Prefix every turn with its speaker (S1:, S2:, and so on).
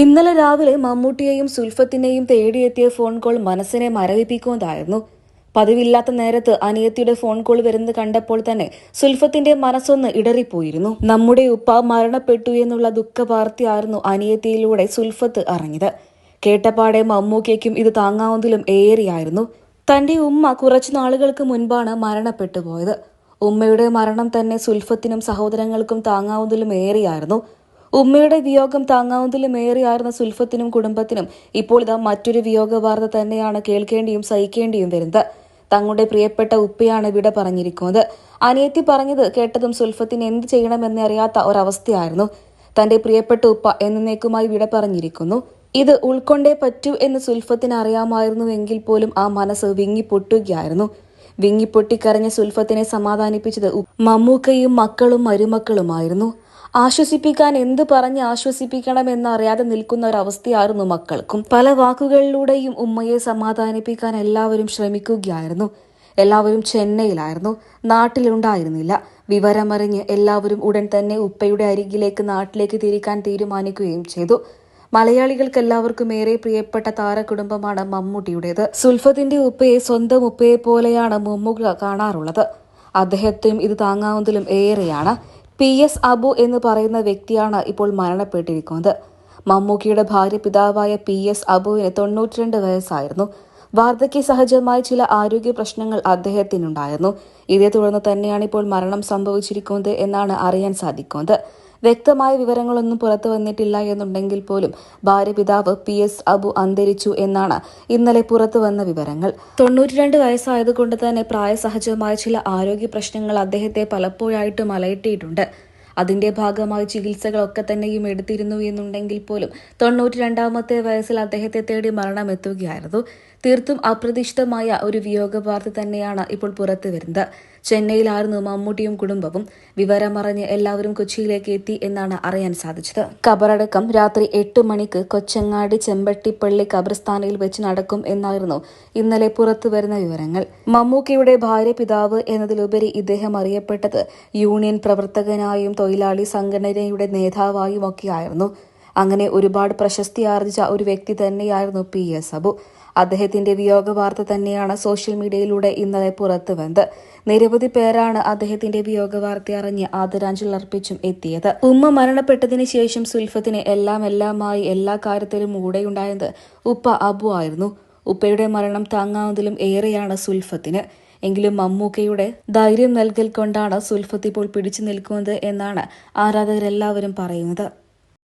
S1: ഇന്നലെ രാവിലെ മമ്മൂട്ടിയെയും സുൽഫത്തിനെയും തേടിയെത്തിയ phone call മനസ്സിനെ മരവിപ്പിക്കുന്നതായിരുന്നു പതിവില്ലാത്ത നേരത്ത് അനിയത്തിയുടെ ഫോൺ കോൾ വരുന്നത് കണ്ടപ്പോൾ തന്നെ സുൽഫത്തിന്റെ മനസ്സൊന്ന് ഇടറിപ്പോയിരുന്നു. നമ്മുടെ ഉപ്പ മരണപ്പെട്ടു എന്നുള്ള ദുഃഖവാർത്തയായിരുന്നു അനിയത്തിയിലൂടെ സുൽഫത്ത് അറിഞ്ഞത്. കേട്ടപാടെ മമ്മൂക്കയ്ക്കും ഇത് താങ്ങാവുന്നതിലും ഏറെയായിരുന്നു. തന്റെ ഉമ്മ കുറച്ചു നാളുകൾക്ക് മുൻപാണ് മരണപ്പെട്ടു പോയത് ഉമ്മയുടെ മരണം തന്നെ സുൽഫത്തിനും സഹോദരങ്ങൾക്കും താങ്ങാവുന്നതിലും ഏറെയായിരുന്നു. ഉമ്മയുടെ വിയോഗം താങ്ങാവുന്നതിലും ഏറെയായിരുന്ന സുൽഫത്തിനും കുടുംബത്തിനും ഇപ്പോൾ ഇതാ മറ്റൊരു വിയോഗ വാർത്ത തന്നെയാണ് കേൾക്കേണ്ടിയും സഹിക്കേണ്ടിയും വരുന്നത്. തങ്ങളുടെ പ്രിയപ്പെട്ട ഉപ്പയാണ് വിട പറഞ്ഞിരിക്കുന്നത്. അനിയത്തി പറഞ്ഞത് കേട്ടതും സുൽഫത്തിന് എന്ത് ചെയ്യണമെന്ന് അറിയാത്ത ഒരവസ്ഥയായിരുന്നു. തന്റെ പ്രിയപ്പെട്ട ഉപ്പ എന്നേക്കുമായി വിട പറഞ്ഞിരിക്കുന്നു. ഇത് ഉൾക്കൊണ്ടേ പറ്റൂ എന്ന് സുൽഫത്തിന് അറിയാമായിരുന്നുവെങ്കിൽ പോലും ആ മനസ്സ് വിങ്ങിപ്പൊട്ടുകയായിരുന്നു. വിങ്ങിപ്പൊട്ടിക്കരഞ്ഞ സുൽഫത്തിനെ സമാധാനിപ്പിച്ചത് മമ്മൂക്കയും മക്കളും മരുമക്കളുമായിരുന്നു. ആശ്വസിപ്പിക്കാൻ എന്ത് പറഞ്ഞ് ആശ്വസിപ്പിക്കണം എന്നറിയാതെ നിൽക്കുന്ന ഒരവസ്ഥയായിരുന്നു മക്കൾക്കും. പല വാക്കുകളിലൂടെയും ഉമ്മയെ സമാധാനിപ്പിക്കാൻ എല്ലാവരും ശ്രമിക്കുകയായിരുന്നു. എല്ലാവരും ചെന്നൈയിലായിരുന്നു. നാട്ടിലുണ്ടായിരുന്നില്ല. വിവരമറിഞ്ഞ് എല്ലാവരും ഉടൻ തന്നെ ഉപ്പയുടെ അരികിലേക്ക് നാട്ടിലേക്ക് തിരിക്കാൻ തീരുമാനിക്കുകയും ചെയ്തു. മലയാളികൾക്ക് എല്ലാവർക്കും ഏറെ പ്രിയപ്പെട്ട താരകുടുംബമാണ് മമ്മൂട്ടിയുടേത്. സുൽഫത്തിന്റെ ഉപ്പയെ സ്വന്തം ഉപ്പയെ പോലെയാണ് മമ്മൂക്ക കാണാറുള്ളത്. അദ്ദേഹത്തെയും ഇത് താങ്ങാവുന്നതിലും ഏറെയാണ്. പി എസ് അബു എന്ന് പറയുന്ന വ്യക്തിയാണ് ഇപ്പോൾ മരണപ്പെട്ടിരിക്കുന്നത്. മമ്മൂക്കിയുടെ ഭാര്യ പിതാവായ പി എസ് അബുവിന് തൊണ്ണൂറ്റിരണ്ട് വയസ്സായിരുന്നു. വാർദ്ധക്യ സഹജമായ ചില ആരോഗ്യ പ്രശ്നങ്ങൾ അദ്ദേഹത്തിനുണ്ടായിരുന്നു. ഇതേ തുടർന്ന് തന്നെയാണ് ഇപ്പോൾ മരണം സംഭവിച്ചിരിക്കുന്നത് എന്നാണ് അറിയാൻ സാധിക്കുന്നത്. വ്യക്തമായ വിവരങ്ങളൊന്നും പുറത്തു വന്നിട്ടില്ല എന്നുണ്ടെങ്കിൽ പോലും ഭാര്യ പിതാവ് പി എസ് അബു അന്തരിച്ചു എന്നാണ് ഇന്നലെ പുറത്തു വന്ന വിവരങ്ങൾ. തൊണ്ണൂറ്റിരണ്ട് വയസ്സായതുകൊണ്ട് തന്നെ പ്രായസഹജമായ ചില ആരോഗ്യ പ്രശ്നങ്ങൾ അദ്ദേഹത്തെ പലപ്പോഴായിട്ടും അലയട്ടിയിട്ടുണ്ട് അതിന്റെ ഭാഗമായി ചികിത്സകളൊക്കെ തന്നെയും എടുത്തിരുന്നു എന്നുണ്ടെങ്കിൽ പോലും തൊണ്ണൂറ്റി രണ്ടാമത്തെ വയസ്സിൽ അദ്ദേഹത്തെ തേടി മരണം എത്തുകയായിരുന്നു തീർത്തും അപ്രതീക്ഷിതമായ ഒരു വിയോഗ വാർത്ത തന്നെയാണ് ഇപ്പോൾ പുറത്തു വരുന്നത്. ചെന്നൈയിലായിരുന്നു മമ്മൂട്ടിയും കുടുംബവും? വിവരമറിഞ്ഞ് എല്ലാവരും കൊച്ചിയിലേക്ക് എത്തി എന്നാണ് അറിയാൻ സാധിച്ചത്. കബറടക്കം രാത്രി എട്ട് മണിക്ക് കൊച്ചങ്ങാടി ചെമ്പട്ടിപ്പള്ളി കബർസ്ഥാനയിൽ വെച്ച് നടക്കും എന്നായിരുന്നു ഇന്നലെ പുറത്തു വരുന്ന വിവരങ്ങൾ. മമ്മൂക്കിയുടെ ഭാര്യ പിതാവ് എന്നതിലുപരി ഇദ്ദേഹം അറിയപ്പെട്ടത് യൂണിയൻ പ്രവർത്തകനായും തൊഴിലാളി സംഘടനയുടെ നേതാവായും ഒക്കെയായിരുന്നു. അങ്ങനെ ഒരുപാട് പ്രശസ്തി ആർജിച്ച ഒരു വ്യക്തി തന്നെയായിരുന്നു പി എസ് അബു അദ്ദേഹത്തിന്റെ വിയോഗ വാർത്ത തന്നെയാണ് സോഷ്യൽ മീഡിയയിലൂടെ ഇന്നലെ പുറത്തു വന്നത്. നിരവധി പേരാണ് അദ്ദേഹത്തിന്റെ വിയോഗ വാർത്ത അറിഞ്ഞ് ആദരാഞ്ജലി അർപ്പിച്ചും എത്തിയത്. ഉമ്മ മരണപ്പെട്ടതിന് ശേഷം സുൽഫത്തിന് എല്ലാം എല്ലാമായി എല്ലാ കാര്യത്തിലും കൂടെയുണ്ടായത് ഉപ്പ അബു ആയിരുന്നു. ഉപ്പയുടെ മരണം താങ്ങാവുന്നതിലും ഏറെയാണ് സുൽഫത്തിന്. എങ്കിലും മമ്മൂക്കയുടെ ധൈര്യം നൽകൽ കൊണ്ടാണ് സുൽഫത്ത് ഇപ്പോൾ പിടിച്ചു നിൽക്കുന്നത് എന്നാണ് ആരാധകരെല്ലാവരും പറയുന്നത്.